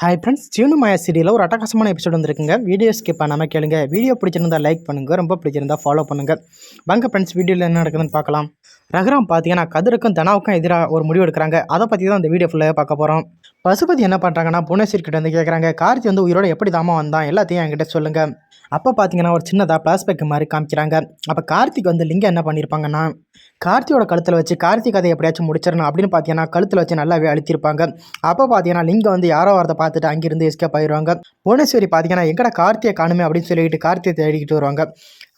Hi friends Seenu மாயா சீரியலில் ஒரு அட்டகாசமான எபிசோட் வந்திருக்குங்க. வீடியோ ஸ்கிப் பண்ணாமல் கேளுங்க. வீடியோ பிடிச்சிருந்தா லைக் பண்ணுங்கள் ரொம்ப பிடிச்சிருந்தா ஃபாலோ பண்ணுங்கள் வாங்க ஃப்ரெண்ட்ஸ் வீடியோவில் என்ன நடக்குதுன்னு பார்க்கலாம். ரகுராம் பார்த்தீங்கன்னா கதிருக்கும் தனாவுக்கும் எதிராக ஒரு முடிவு எடுக்கிறாங்க. அதை பற்றி தான் இந்த வீடியோ ஃபுல்லாக பார்க்க போகிறோம் பசுபதி என்ன பண்ணுறாங்கன்னா புவனேஸ்வர்கிட்ட வந்து கேட்குறாங்க கார்த்தி வந்து உயிரோட எப்படி தாமா வந்தான்? எல்லாத்தையும் என்கிட்ட சொல்லுங்கள் அப்போ பார்த்தீங்கன்னா ஒரு சின்னதாக ஃப்ளாஷ்பேக் மாதிரி காமிக்கிறாங்க. அப்போ கார்த்திக் வந்து லிங்கம் என்ன பண்ணியிருப்பாங்கன்னா கார்த்தியோட கழுத்தில் வச்சு கார்த்திக் அதை எப்படியாச்சும் முடிச்சிடணும் அப்படின்னு பார்த்தீங்கன்னா கழுத்தில் வச்சு நல்லாவே அழுத்திருப்பாங்க. அப்போ பார்த்தீங்கன்னா லிங்கம் வந்து யாரோ வரதை பார்த்துட்டு அங்கிருந்து எஸ்கேப் ஆயிடுவாங்க. புவனேஸ்வரி பார்த்தீங்கன்னா எங்கடா கார்த்தியை காணுமே அப்படின்னு சொல்லிக்கிட்டு கார்த்தியை தேடிக்கிட்டு வருவாங்க.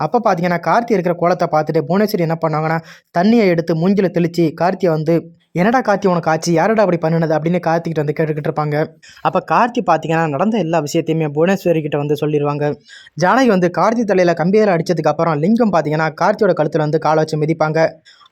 அப்போ பார்த்தீங்கன்னா கார்த்தி இருக்கிற கோலத்தை பார்த்துட்டு புவனேஸ்வரி என்ன பண்ணுவாங்கன்னா தண்ணியை எடுத்து மூஞ்சில் தெளித்து கார்த்தியை வந்து என்னடா கார்த்தி உனக்கு ஆச்சு? யாரடா அப்படி பண்ணினது? அப்படின்னு கார்த்திகிட்ட வந்து கேட்டுக்கிட்டு இருப்பாங்க. அப்போ கார்த்தி பார்த்தீங்கன்னா நடந்த எல்லா விஷயத்தையுமே புவனேஸ்வரி கிட்ட வந்து சொல்லிடுவாங்க ஜானகி வந்து கார்த்தி தலையில் கம்பியால் அடித்ததுக்கு அப்புறம் லிங்கம் பார்த்தீங்கன்னா கார்த்தியோட கழுத்தில் வந்து காலை வச்சு மிதிப்பாங்க.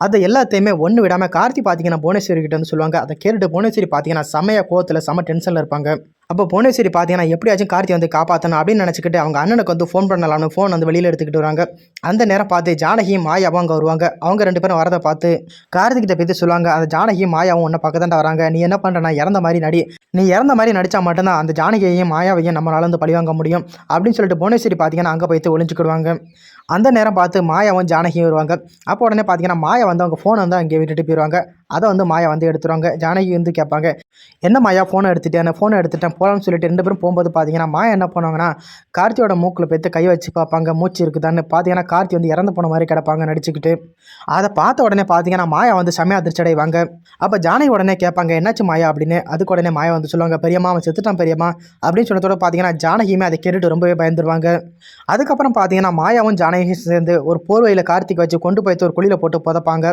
அதை எல்லாத்தையுமே ஒன்று விடாமல் கார்த்தி பார்த்தீங்கன்னா புவனேஸ்வரி கிட்ட வந்து சொல்லுவாங்க. அதை கேட்டுட்டு புவனேஸ்வரி பார்த்தீங்கன்னா செமைய கோவத்தில் செம டென்ஷனில் இருப்பாங்க. அப்போ புவனேஸ்வரி பார்த்தீங்கன்னா எப்படியாச்சும் கார்த்தி வந்து காப்பாற்றணும் அப்படின்னு நினச்சிக்கிட்டு அவங்க அண்ணனுக்கு வந்து ஃபோன் பண்ணலாம்னு ஃபோன் வந்து வெளியில் எடுத்துக்கிட்டு வராங்க அந்த நேரம் பார்த்து ஜானகியும் மாயாவும் அங்கே வருவாங்க. அவங்க ரெண்டு பேரும் வரதை பார்த்து கார்த்திகிட்ட பற்றி சொல்லுவாங்க. அந்த ஜானகி ஜானகியும் மாயாவும் உன்னை பக்கம் தான் வராங்க. நீ என்ன பண்ணுறனா இறந்த மாதிரி நடி. நீ இறந்த மாதிரி நடித்தா மட்டும்தான் அந்த ஜானகியையும் மாயாவையும் நம்மளால வந்து பழிவாங்க முடியும். அப்படின்னு சொல்லிட்டு புவனேஸ்வரி பார்த்தீங்கன்னா அங்கே போய்த்து ஒளிஞ்சுக்கிடுவாங்க. அந்த நேரம் பார்த்து மாயாவும் ஜானகியும் வருவாங்க. அப்போ உடனே பார்த்தீங்கன்னா மாயா வந்து அவங்க ஃபோனை வந்து அங்கே விட்டுட்டு போயிடுவாங்க அதை வந்து மாயா வந்து எடுத்துருவாங்க. ஜானகி வந்து கேட்பாங்க என்ன மாயா ஃபோனை எடுத்துட்டேன் ஃபோனை எடுத்துட்டேன் போகலான்னு சொல்லிட்டு ரெண்டு பேரும் போகும்போது பார்த்தீங்கன்னா மாயா என்ன பண்ணுவாங்கன்னா கார்த்தியோட மூக்கில் போய்த்து கை வச்சு பார்ப்பாங்க மூச்சு இருக்குதான்னு. பார்த்தீங்கன்னா கார்த்தி வந்து இறந்து போன மாதிரி கிடப்பாங்க நடிச்சுக்கிட்டு. அதை பார்த்த உடனே பார்த்தீங்கன்னா மாயா வந்து செமையா அதிர்ச்சி அடைவாங்க அப்போ ஜானகி உடனே கேட்பாங்க என்னாச்சு மாயா? அப்படின்னு. அதுக்கு உடனே மாயா வந்து சொல்லுவாங்க பெரியம்மா அவன் செத்துட்டான் பெரியம்மா. அப்படின்னு சொன்னதோட பார்த்தீங்கன்னா ஜானகியுமே அதை கேட்டுட்டு ரொம்பவே பயந்துருவாங்க. அதுக்கப்புறம் பார்த்தீங்கன்னா மாயாவும் ஜானகியும் சேர்ந்து ஒரு போர்வையில் கார்த்திக் வச்சு கொண்டு போய்த்து ஒரு குழியில் போட்டு புதைப்பாங்க.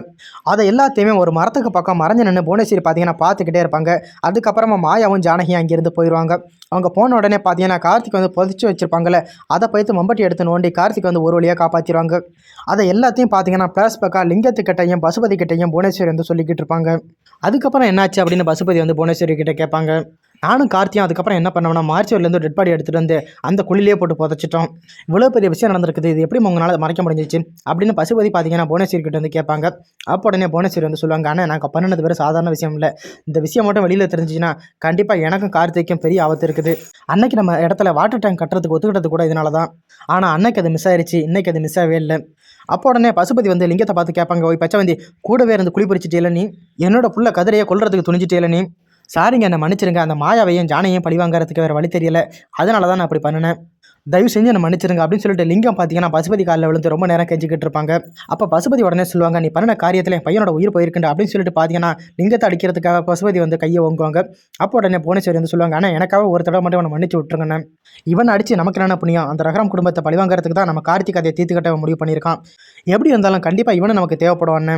அதை எல்லாத்தையுமே ஒரு மரத்துக்கு பக்கம் மறைஞ்சு நின்று புவனேஸ்வரி பார்த்தீங்கன்னா பார்த்துக்கிட்டே இருப்பாங்க. அதுக்கப்புறமா மாயாவும் ஜானகியும் அங்கேருந்து போயிடுவாங்க அவங்க போன உடனே பார்த்தீங்கன்னா கார்த்திக் வந்து புதைச்சி வச்சிருப்பாங்கல்ல அதை போய்த்து மம்பட்டி எடுத்து நோண்டி கார்த்திக் வந்து ஒரு வழியாக காப்பாற்றிடுவாங்க அதை எல்லாத்தையும் பார்த்தீங்கன்னா ஃப்ளாஷ்பேக்காக லிங்கத்துக்கிட்டையும் பசுபதி கிட்டையும் புவனேஸ்வரி வந்து சொல்லிக்கிட்டு இருப்பாங்க. அதுக்கப்புறம் என்னாச்சு அப்படின்னு பசுபதி வந்து புவனேஸ்வரி கிட்ட கேட்பாங்க. நானும் கார்த்தியும் அதுக்கப்புறம் என்ன பண்ணோம்னா மார்ச்சுவர்லேருந்து டெட் பாடி எடுத்துகிட்டு வந்து அந்த குழிலே போட்டு புதைச்சிட்டோம். இவ்வளோ பெரிய விஷயம் நடந்திருக்குது. இது எப்படி உங்களால் மறைக்க முடிஞ்சிச்சு? அப்படின்னு பசுபதி பார்த்தீங்கன்னா புவனேஸ்வரி கிட்ட வந்து கேட்பாங்க. அப்போ உடனே புவனேஸ்வரி வந்து சொல்லுவாங்க ஆனால் நாங்கள் பண்ணினது வேறு சாதாரண விஷயம் இல்லை. இந்த விஷயம் மட்டும் வெளியில் தெரிஞ்சுச்சுன்னா கண்டிப்பாக எனக்கும் கார்த்திக்கும் பெரிய ஆபத்து இருக்குது. அன்னைக்கு நம்ம இடத்துல வாட்டர் டேங்க் கட்டுறதுக்கு ஒத்துக்கிட்டது கூட இதனால தான் ஆனால் அன்னைக்கு அது மிஸ் ஆயிடுச்சு இன்னைக்கு அது மிஸ் ஆகவே இல்லை. அப்போ உடனே பசுபதி வந்து லிங்கத்தை பார்த்து கேட்பாங்க ஓய் பச்சை வந்து கூடவே இருந்து குழி பறிச்சிட்டே நீ? என்னோட புள்ள கதிரையை கொள்றதுக்கு துணிஞ்சிட்டே நீ? சாரிங்க என்னை மன்னிச்சிருங்க. அந்த மாயாவையும் ஜானையும் பழி வாங்குறதுக்கு வேறு வழி தெரியல. அதனால தான் நான் அப்படி பண்ணினேன். தயவு செஞ்சு என்னை மன்னிச்சிருங்க அப்படின்னு சொல்லிட்டு லிங்கம் பார்த்தீங்கன்னா பசுபதி காலில் விழுந்து ரொம்ப நேரம் கெஞ்சிக்கிட்டு இருப்பாங்க. அப்போ பசுபதி உடனே சொல்லுவாங்க நீ பண்ண காரியத்தில் என் பையனோட உயிர் போயிருக்குண்டு அப்படின்னு சொல்லிட்டு பார்த்தீங்கன்னா லிங்கத்தை அடிக்கிறதுக்காக பசுபதி வந்து கையை ஓங்குவாங்க. அப்போ உடனே புவனேஸ்வரி வந்து சொல்லுவாங்க ஆனால் எனக்காக ஒரு தடவை மட்டும் அவனை மன்னிச்சு விட்டுருங்கண்ணே. இவன் அடித்து நமக்கு என்ன புண்ணியம்? அந்த ரகரம் குடும்பத்தை பழிவாங்கிறதுக்கு தான் நம்ம கார்த்திக் அதை தீர்த்து முடிவு பண்ணியிருக்கான். எப்படி இருந்தாலும் கண்டிப்பாக இவனை நமக்கு தேவைப்படுவான்னு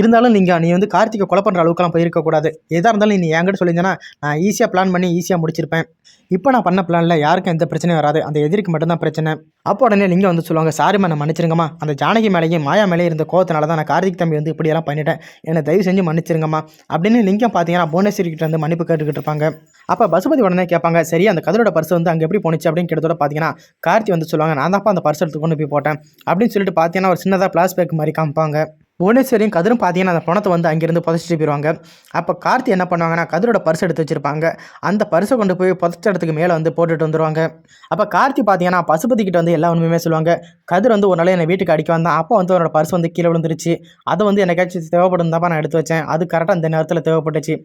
இருந்தாலும் நீங்கள் நீ வந்து கார்த்திகை கொலை பண்ணுற அளவுக்குலாம் போயிருக்கக்கூடாது எதாக இருந்தாலும் நீ என்கிட்ட சொல்லியிருந்தேன்னா நான் ஈஸியாக பிளான் பண்ணி ஈஸியாக முடிச்சிருப்பேன். இப்போ நான் பண்ண பிளானில் யாருக்கும் எந்த பிரச்சனையும் வராது. அந்த எதிரிக்கு மட்டும்தான் பிரச்சனை. அப்போ உடனே நீங்கள் வந்து சொல்லுவாங்க சாரிம்மா நான் மன்னிச்சிருங்கம்மா. அந்த ஜானகி மேலேயும் மாயா மேலே இருந்த கோவத்தினால தான் நான் கார்த்திக் தம்பி வந்து இப்படியெல்லாம் பண்ணிட்டேன். என்னை தயவு செஞ்சு மன்னிச்சிருங்கம்மா. அப்படின்னு லிங்கம் பார்த்தீங்கன்னா புவனேஸ்வரி கிட்ட வந்து மன்னிப்பு கேட்டுக்கிட்டு இருப்பாங்க. அப்போ பசுபதி உடனே கேட்பாங்க சரி அந்த கதிரோட பர்ஸ் வந்து அங்கே எப்படி போணுச்சு? அப்படின்னு கேட்டதோட பார்த்தீங்கன்னா கார்த்தி வந்து சொல்லுவாங்க நான் தான்ப்பா அந்த பர்ஸ் எடுத்து கொண்டு போய் போட்டேன். அப்படின்னு சொல்லிட்டு பார்த்தீங்கன்னா ஒரு சின்னதாக பிளாஸ்பேக் மாதிரி காமிப்பாங்க. புவனேஸ்வரியும் கதிரும் பார்த்தீங்கன்னா அந்த பணத்தை வந்து அங்கேருந்து புதைச்சிட்டு போயிடுவாங்க அப்போ கார்த்தி என்ன பண்ணுவாங்கன்னா கதிரோட பர்ஸ் எடுத்து வச்சிருப்பாங்க. அந்த பர்ஸை கொண்டு போய் புதைச்ச இடத்துக்கு மேலே வந்து போட்டுட்டு வந்துருவாங்க. அப்போ கார்த்தி பார்த்தீங்கன்னா பசுபதி கிட்ட வந்து எல்லா உண்மையுமே சொல்லுவாங்க. கதிர் வந்து ஒரு நாள் என்னை வீட்டுக்கு அடிக்க வந்தான். அப்போ வந்து அவனோட பர்ஸ் வந்து கீழே விழுந்துருச்சு. அதை வந்து எனக்காச்சும் தேவைப்படும் தான் நான் எடுத்து வச்சேன். அது கரெக்டாக அந்த நேரத்தில் தேவைப்பட்டுச்சு.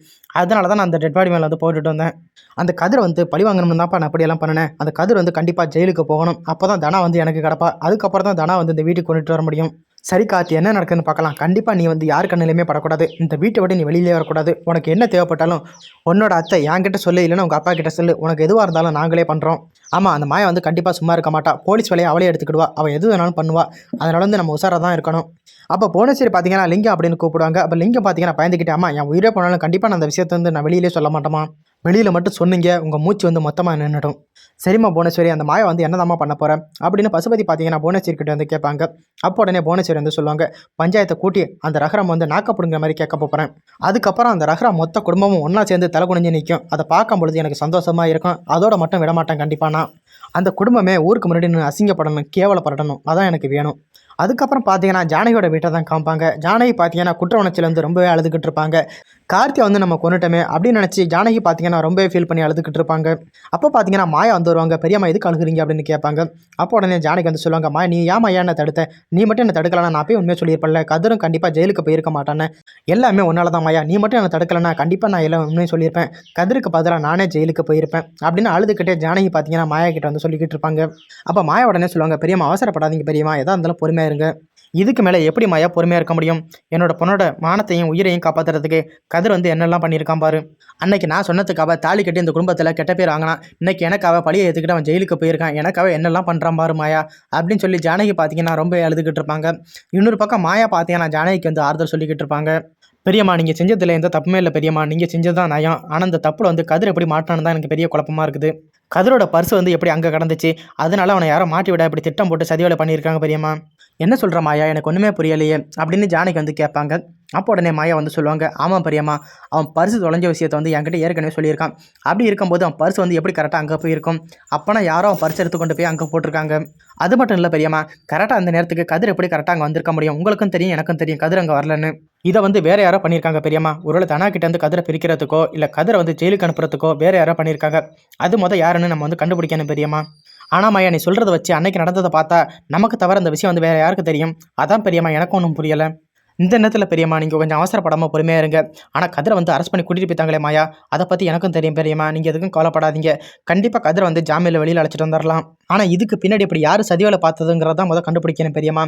அதனால தான் நான் அந்த டெட் பாடி மேலே வந்து போட்டுட்டு வந்தேன். அந்த கதிரை வந்து பழி வாங்கணும்னு தான்ப்பா நான் அப்படியெல்லாம் பண்ணினேன். அந்த கதிர் வந்து கண்டிப்பாக ஜெயிலுக்கு போகணும். அப்போ தான் தனா வந்து எனக்கு கிடப்பா. அதுக்கப்புறம் தான் தனா வந்து இந்த வீட்டுக்கு கொண்டுட்டு வர முடியும். சரி காத்து என்ன நடக்குதுன்னு பார்க்கலாம். கண்டிப்பாக நீ வந்து யார் கண்ணிலையுமே படக்கூடாது. இந்த வீட்டை விட்டு நீ வெளியிலே வரக்கூடாது. உனக்கு என்ன தேவைப்பட்டாலும் உன்னோட அத்தை என்கிட்ட சொல்லு இல்லைன்னா உங்கள் அப்பா கிட்ட சொல்லு. உனக்கு எதுவாக இருந்தாலும் நாங்களே பண்ணுறோம் ஆமாம் அந்த மாயா வந்து கண்டிப்பாக சும்மா இருக்க மாட்டா. போலீஸ் வேலையை அவளே எடுத்துக்கிடுவா. அவள் எது வேணாலும் பண்ணுவா. அதனால வந்து நம்ம உசாராக தான் இருக்கணும். அப்போ போனசரி பார்த்தீங்கன்னா லிங்கம் அப்படின்னு கூப்பிடுவாங்க. அப்போ லிங்கம் பார்த்தீங்கன்னா பயந்துக்கிட்டே ஆமா என் உயிரே போனாலும் கண்டிப்பாக நான் அந்த விஷயத்தை வந்து நான் வெளியிலே சொல்ல மாட்டோமா வெளியில் மட்டும் சொன்னீங்க உங்கள் மூச்சு வந்து மொத்தமாக நின்றுடும் சரிம்மா புவனேஸ்வரி அந்த மாயை வந்து என்னதாம்மா பண்ண போகிறேன் அப்படின்னு பசுபதி பார்த்தீங்கன்னா புவனேஸ்வரிக்கிட்ட வந்து கேட்பாங்க. அப்போ உடனே புவனேஸ்வரி வந்து சொல்லுவாங்க பஞ்சாயத்தை கூட்டி அந்த ரகரம் வந்து நாக்கப்படுங்கிற மாதிரி கேட்க போகிறேன் அதுக்கப்புறம் அந்த ரகரம் மொத்த குடும்பமும் ஒன்றா சேர்ந்து தலை குனிஞ்சு நிற்கும் அதை பார்க்கும் பொழுது எனக்கு சந்தோஷமாக இருக்கும். அதோட மட்டும் விடமாட்டேன் கண்டிப்பாக நான் அந்த குடும்பமே ஊருக்கு முன்னாடி அசிங்கப்படணும் கேவலப்படணும். அதான் எனக்கு வேணும். அதுக்கப்புறம் பார்த்தீங்கன்னா ஜானகியோட வீட்டை தான் காமிப்பாங்க ஜானகி பார்த்தீங்கன்னா குற்ற உணர்ச்சியில் வந்து ரொம்பவே அழுதுகிட்டு இருப்பாங்க. கார்த்தியை வந்து நம்ம கொண்டுட்டோமே அப்படின்னு நினச்சி ஜானகி பார்த்தீங்கன்னா ரொம்பவே ஃபீல் பண்ணி அழுதுகிட்டு இருப்பாங்க. அப்போ பார்த்தீங்கன்னா மாயா வந்து வருவாங்க. பெரியம்மா எதுக்கு அழுகுறீங்க? அப்படின்னு கேட்பாங்க. அப்போ உடனே ஜானகி வந்து சொல்லுவாங்க மாயா நீ ஏன் என்ன தடுத்த? நீ மட்டும் என்ன தடுக்கலனா நான் போய் உண்மையை சொல்லியிருப்பல கதிரும் கண்டிப்பாக ஜெயிலுக்கு போயிருக்க மாட்டானே எல்லாமே உன்னால தான் மாயா. நீ மட்டும் என்ன தடுக்கலனா கண்டிப்பாக நான் எல்லாம் உண்மையை சொல்லியிருப்பேன். கதிருக்கு பதிலாக நானே ஜெயிலுக்கு போயிருப்பேன். அப்படின்னு அழுதுகிட்டே ஜானகி பார்த்தீங்கன்னா மாயா கிட்ட வந்து சொல்லிக்கிட்டு இருப்பாங்க. அப்போ மாயா உடனே சொல்லுவாங்க பெரியம்மா அவசரப்படாதீங்க பெரியம்மா. எதாக இருந்தாலும் பொறுமையாக இருங்க. இதுக்கு மேலே எப்படி மாயா பொறுமையாக இருக்க முடியும்? என்னோட பொண்ணோட மானத்தையும் உயிரையும் காப்பாற்றுறதுக்கு கதிர் வந்து என்னெல்லாம் பண்ணியிருக்கான் பாரு. அன்னைக்கு நான் சொன்னதுக்காக தாலி கட்டி இந்த குடும்பத்தில் கெட்ட பேர் வாங்கினா இன்னைக்கு எனக்காக பழியை ஏற்றுக்கிட்டு அவன் ஜெயிலுக்கு போயிருக்கான். எனக்காக என்னெல்லாம் பண்ணுறான் பாரு மாயா? அப்படின்னு சொல்லி ஜானகி பார்த்தீங்கன்னா ரொம்ப எழுதுகிட்டு இருப்பாங்க. இன்னொரு பக்கம் மாயா பார்த்தீங்கன்னா ஜானகிக்கு வந்து ஆறுதல் சொல்லிக்கிட்டு இருப்பாங்க. பெரியம்மா நீங்கள் செஞ்சதில் எந்த தப்புமே இல்லை பெரியம்மா. நீங்கள் செஞ்சது தான் நயம். ஆனால் அந்த தப்பில் வந்து கதிர் எப்படி மாட்டான்னு தான் எனக்கு பெரிய குழப்பமா இருக்குது. கதிரோட பர்ஸ் வந்து எப்படி அங்கே கடந்துச்சு? அதனால அவனை யாரோ மாட்டி விட இப்படி திட்டம் போட்டு சதிவேலை பண்ணியிருக்காங்க பெரியம்மா. என்ன சொல்கிற மாயா? எனக்கு ஒன்றுமே புரியலையே அப்படின்னு ஜானகி வந்து கேட்பாங்க. அப்போ உடனே மாயா வந்து சொல்லுவாங்க ஆமாம் பெரியம்மா அவன் பர்ஸ் தொலைஞ்ச விஷயத்தை வந்து என்கிட்ட ஏற்கனவே சொல்லியிருக்கான். அப்படி இருக்கும்போது அவன் பர்ஸ் வந்து எப்படி கரெக்டாக அங்கே போயிருக்கும்? அப்போனா யாரோ அவன் பர்ஸ் எடுத்து கொண்டு போய் அங்கே போட்டிருக்காங்க. அது மட்டும் இல்லை பெரியம்மா கரெக்டாக அந்த நேரத்துக்கு கதிர் எப்படி கரெக்டாக அங்கே வந்திருக்க முடியும்? உங்களுக்கும் தெரியும் எனக்கும் தெரியும் கதிர் அங்கே வரலன்னு. இதை வந்து வேறு யாரோ பண்ணியிருக்காங்க பெரியம்மா. ஒருவேளை தனா கிட்ட கதிரை பிரிக்கிறதுக்கோ இல்லை கதிரை வந்து ஜெயிலுக்கு அனுப்புறதுக்கோ வேறு யாரோ பண்ணியிருக்காங்க. அது மொதல் யாருன்னு நம்ம வந்து கண்டுபிடிக்கணும் பெரியம்மா. ஆனால் மையா நீ சொல்கிறத வச்சு அன்னைக்கு நடந்ததை பார்த்தா நமக்கு தவிர அந்த விஷயம் வந்து வேறு யாருக்கு தெரியும்? அதான் பெரியம்மா எனக்கும் ஒன்றும் புரியலை. இந்த நேரத்தில் பெரியம்மா நீங்கள் கொஞ்சம் அவசரப்படாமல் பொறுமையாக இருங்க. ஆனால் கதிரை வந்து அரெஸ்ட் பண்ணி கூட்டிகிட்டு போய்த்தாங்களே மாயா. அதை பற்றி எனக்கும் தெரியும் பெரியம்மா. நீங்கள் எதுக்கும் கவலைப்படாதீங்க. கண்டிப்பாக கதிரை வந்து ஜாமீனில் வெளியில் அழைச்சிட்டு வந்துடலாம் ஆனால் இதுக்கு பின்னாடி இப்படி யார் சதிவேலை பார்த்ததுங்கிறத முதல் கண்டுபிடிக்கணும் பெரியம்மா.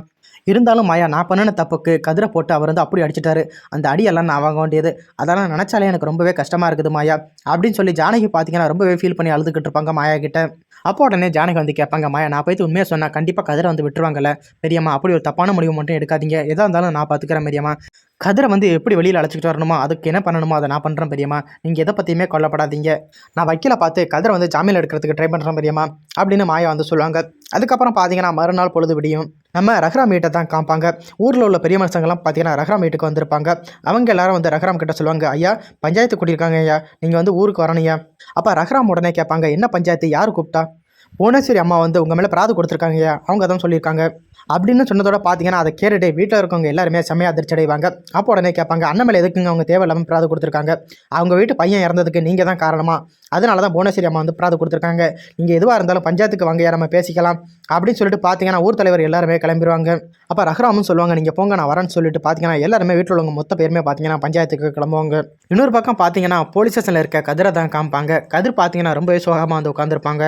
இருந்தாலும் மாயா நான் பண்ணின தப்புக்கு கதிரை போட்டு அவர் வந்து அப்படி அடிச்சிட்டாரு. அந்த அடியெல்லாம் நான் வாங்க வேண்டியது. அதெல்லாம் நினச்சாலே எனக்கு ரொம்பவே கஷ்டமாக இருக்குது மாயா. அப்படின்னு சொல்லி ஜானகி பார்த்தீங்கன்னா ரொம்பவே ஃபீல் பண்ணி அழுதுகிட்டு இருப்பாங்க மாயா கிட்ட. அப்போ உடனே ஜானகி வந்து கேட்பாங்க மாயா நான் போய்த்து உண்மையாக சொன்னால் கண்டிப்பாக கதிரை வந்து விட்டுருவாங்கல்ல. பெரியம்மா அப்படி ஒரு தப்பான முடிவு மட்டும் எடுக்காதீங்க. எதாக இருந்தாலும் நான் பார்த்துக்கிறேன் பெரியம்மா. கதிரை வந்து எப்படி வெளியில் அழைச்சிக்கிட்டு வரணுமோ? அதுக்கு என்ன பண்ணணுமோ? அதை நான் பண்ணுறேன் பெரியம்மா. நீங்கள் எதை பற்றியுமே கொல்லப்படாதீங்க நான் வக்கீலை பார்த்து கதிரை வந்து ஜாமீன் எடுக்கிறதுக்கு ட்ரை பண்ணுறேன் பெரியம்மா அப்படின்னு மாயா வந்து சொல்லுவாங்க. அதுக்கப்புறம் பார்த்தீங்கன்னா மறுநாள் பொழுது விடியும். நம்ம ரஹ்ராம் வீட்டை தான் காமிப்பாங்க ஊரில் உள்ள பெரிய மனுஷங்கள்லாம் பார்த்தீங்கன்னா ரஹ்ராம் வீட்டுக்கு வந்திருப்பாங்க. அவங்க எல்லாரும் வந்து ரஹ்ராம் கிட்ட சொல்லுவாங்க ஐயா பஞ்சாயத்து கூட்டியிருக்காங்க ஐயா. நீங்கள் வந்து ஊருக்கு வரணும் ஐயா. அப்போ ரஹ்ராம் உடனே கேட்பாங்க என்ன பஞ்சாயத்து? யார் கூப்பிட்டா? புவனேஸ்வரி அம்மா வந்து உங்கள் மேலே பிராது கொடுத்துருக்காங்க. அவங்க தான் சொல்லியிருக்காங்க. அப்படின்னு சொன்னதோட பார்த்தீங்கன்னா அதை கேட்டுட்டு வீட்டில் இருக்கவங்க எல்லாருமே செம்மையாக அதிர்ச்சி அடைவாங்க. அப்போ உடனே கேட்பாங்க அண்ணன் மேலே எதுக்குங்க அவங்க தேவையில்லாமல் பிராது கொடுத்துருக்காங்க? அவங்க வீட்டு பையன் இறந்ததுக்கு நீங்கள் தான் காரணமா? அதனால தான் புவனேஸ்வரி அம்மா வந்து பிராது கொடுத்துருக்காங்க. நீங்கள் எதுவாக இருந்தாலும் பஞ்சாயத்துக்கு வாங்க நம்ம பேசிக்கலாம். அப்படின்னு சொல்லிட்டு பார்த்தீங்கன்னா ஊர் தலைவர் எல்லாருமே கிளம்பிடுவாங்க அப்போ ரஹ்ராமும் சொல்லுவாங்க நீங்கள் போங்க நான் வரேன்னு சொல்லிட்டு பார்த்தீங்கன்னா எல்லாருமே வீட்டில் உள்ளவங்க மொத்த பேருமே பார்த்தீங்கன்னா பஞ்சாயத்துக்கு கிளம்புவாங்க. இன்னொரு பக்கம் பார்த்தீங்கன்னா போலீஸ் ஸ்டேஷனில் இருக்க கதிரை தான் காமிப்பாங்க. கதிர் பார்த்தீங்கன்னா ரொம்பவே சோகமாக வந்து உட்காந்துருப்பாங்க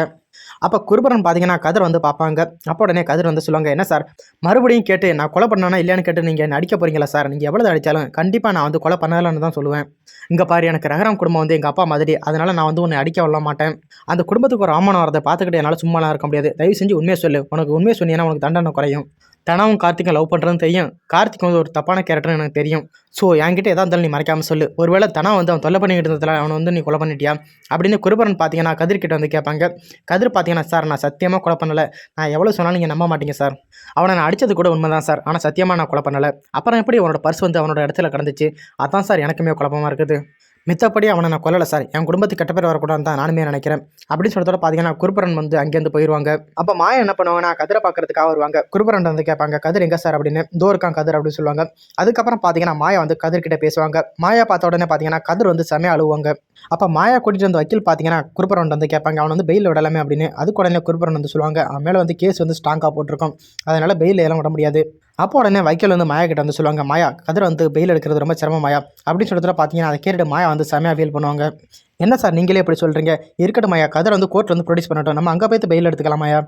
அப்போ குருபரன் பார்த்தீங்கன்னா கதிர் வந்து பார்ப்பாங்க. அப்போ உடனே கதிர் வந்து சொல்லுவாங்க என்ன சார்? மறுபடியும் கேட்டு நான் கொலை பண்ணானா இல்லையான்னு கேட்டு நீங்கள் என்ன அடிக்க போறீங்களா சார்? நீங்கள் எவ்வளோ அடித்தாலும் கண்டிப்பாக நான் வந்து கொலை பண்ணலன்னு தான் சொல்லுவேன். இங்கே பாரு எனக்கு ரகரம் குடும்பம் வந்து எங்கள் அப்பா மாதிரி அதனால் நான் வந்து உன்னை அடிக்க விட மாட்டேன். அந்த குடும்பத்துக்கு ஒரு ஆமானம் வரதை பார்த்துக்கிட்டு என்னால் சும்மாலாம் இருக்க முடியாது. தயவு செஞ்சு உண்மையை சொல்லு. உனக்கு உண்மையை சொன்னீங்கன்னா உனக்கு தண்டனை குறையும். தனாவும் கார்த்திக்கும் லவ் பண்ணுறதுன்னு தெரியும். கார்த்திக் வந்து ஒரு தப்பான கேரக்டர்னு எனக்கு தெரியும். ஸோ என்கிட்ட எதாக இருந்தாலும் நீ மறைக்காமல் சொல்லு. ஒருவேளை தனா வந்து அவன் தொல்லை பண்ணிக்கிட்டு இருந்ததில் அவனை வந்து நீ கொலை பண்ணிட்டியா? அப்படின்னு குருபரன் பார்த்தீங்கன்னா கதிர்கிட்ட வந்து கேட்பாங்க. கதிர் பார்த்தீங்கன்னா சார் நான் சத்தியமாக கொலை பண்ணலை. நான் எவ்வளோ சொன்னாலும் நீங்கள் நம்ப மாட்டீங்க சார். அவனை நான் அடித்தது கூட உண்மை தான் சார். ஆனால் சத்தியமாக நான் கொலை பண்ணலை. அப்புறம் எப்படி அவனோட பர்ஸ் வந்து அவனோட இடத்துல கிடந்துச்சு? அதான் சார் எனக்குமே குழப்பமாக இருக்குது. மித்தப்படி அவனை நான் கொல்லலை சார் என் குடும்பத்துக்கு கெட்ட பேர் வரக்கூடாதுன்னு தான் நானுமே நினைக்கிறேன். அப்படின்னு சொல்கிறதோட பார்த்தீங்கன்னா குருபரன் வந்து அங்கேருந்து போயிடுவாங்க அப்போ மாயா என்ன பண்ணுவாங்கன்னா கதிரை பார்க்கறதுக்காக வருவாங்க. குருபரன் வந்து கேட்பாங்க கதிர் எங்கே சார் அப்படின்னு. தோ இருக்கான் கதிர் அப்படின்னு சொல்லுவாங்க. அதுக்கப்புறம் பார்த்தீங்கன்னா மாயா வந்து கதிர்கிட்ட பேசுவாங்க. மாயா பார்த்த உடனே பார்த்தீங்கன்னா கதிர் வந்து செமையா அழுவாங்க. அப்போ மாயா கூட்டிட்டு வந்து வக்கீல் பார்த்தீங்கன்னா குருபரன் வந்து கேட்பாங்க அவன் வந்து பெயில் விடலாமே அப்படின்னு. அதுக்கு உடனே குருபரன் வந்து சொல்லுவாங்க அவன் மேலே வந்து கேஸ் வந்து ஸ்ட்ராங்காக போட்டிருக்கோம் அதனால் பெயில் எல்லாம் விட முடியாது. அப்போ உடனே வைக்கல் வந்து மாயா கிட்ட வந்து சொல்லுவாங்க மாயா கதிரை வந்து பெயில் எடுக்கிறது ரொம்ப சிரமம் மாயா. அப்படின்னு சொல்கிறதுல பார்த்தீங்கன்னா அதை கேட்டுட்டு மாயா வந்து செமையாக ஃபீல் பண்ணுவாங்க. என்ன சார் நீங்களே இப்படி சொல்கிறீங்க இருக்கட்டும் மாயா கதிரை வந்து கோர்ட் வந்து ப்ரொடியூஸ் பண்ணட்டும். நம்ம அங்கே போய்த்து பெயில் எடுத்துக்கலாம் மாயா.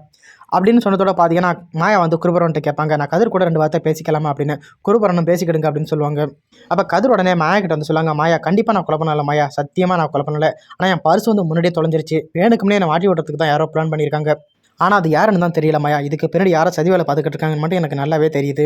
அப்படின்னு சொன்னதோட பார்த்தீங்கன்னா மாயா வந்து குருபரன்ட்ட கேட்பாங்க நான் கதிர் கூட ரெண்டு வார்த்தை பேசிக்கலாமா? அப்படின்னு. குருபரனும் பேசிக்கிடுங்க அப்படின்னு சொல்லுவாங்க. அப்போ கதிர் உடனே மாயா கிட்ட வந்து சொல்லுவாங்க மாயா கண்டிப்பாக நான் கொலை பண்ணல மாயா. சத்தியமாக நான் கொலை ஆனால் என் பர்ஸ் வந்து முன்னாடியே தொலைஞ்சிருச்சு. வேணுக்குமே என்னை மாட்டி விடுறதுக்கு தான் யாரோ பிளான் பண்ணியிருக்காங்க. ஆனால் அது யாருன்னு தான் தெரியல மாயா. இதுக்கு பின்னாடி யாரை சதி வேலை பார்த்துக்கிட்டு இருக்காங்கன்னு மட்டும் எனக்கு நல்லாவே தெரியுது.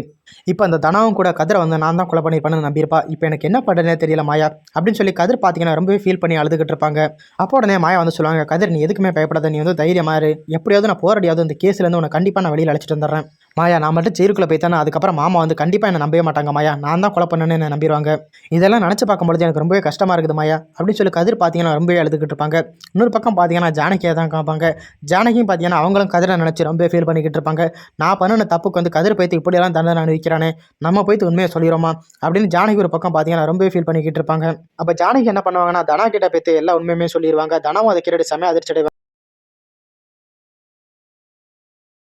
இப்போ அந்த தனாவும் கூட கதிரை வந்து நான் தான் கொலை பண்ணியிருப்பேன்னு நம்பியிருப்பா. இப்போ எனக்கு என்ன பண்ணுறதுனே தெரியல மாயா. அப்படின்னு சொல்லி கதிர் பார்த்தீங்கன்னா ரொம்பவே ஃபீல் பண்ணி அழுதுகிட்டு இருப்பாங்க. அப்போ உடனே மாயா வந்து சொல்லுவாங்க கதிர் நீ எதுக்குமே பயப்படாத. நீ வந்து தைரியமாக இரு. எப்படியாவது நான் போராடியாவது இந்த கேஸ்லேருந்து உன்னை கண்டிப்பாக நான் வெளியில் அழைச்சிட்டு வந்துடுறேன். மாயா நான் மட்டும் ஜெயிலுக்குள்ளே போய்த்தானே அதுக்கப்புறம் மாமா வந்து கண்டிப்பாக என்னை நம்பவே மாட்டாங்க மாயா. நான் தான் கொலை பண்ணேன்னு என்ன நம்பிடுவாங்க. இதெல்லாம் நினச்சி பார்க்கும்பொழுது எனக்கு ரொம்பவே கஷ்டமாக இருக்குது மாயா. அப்படின்னு சொல்லி கதிர் பார்த்தீங்கன்னா ரொம்பவே எழுதுகிட்டு இருப்பாங்க. இன்னொரு பக்கம் பார்த்தீங்கன்னா ஜானகியை தான் காப்பாங்க. ஜானகியும் பார்த்தீங்கன்னா அவங்களும் கதிரை நினச்சி ரொம்பவே ஃபீல் பண்ணிக்கிட்டு இருப்பாங்க. நான் பண்ணின தப்புக்கு வந்து கதிர் போய்த்து இப்படியெல்லாம் தண்டனை அனுபவிக்கிறானே நம்ம போய்த்து உண்மையை சொல்லிடுறோமா? அப்படின்னு ஜானகி ஒரு பக்கம் பார்த்தீங்கன்னா ரொம்பவே ஃபீல் பண்ணிக்கிட்டு இருப்பாங்க. அப்போ ஜானகி என்ன பண்ணுவாங்கன்னா தனா கிட்ட போய்த்து எல்லா உண்மையுமே சொல்லிடுவாங்க. தனாவும் அதை கேட்டு செம்ம அதிர்ச்சி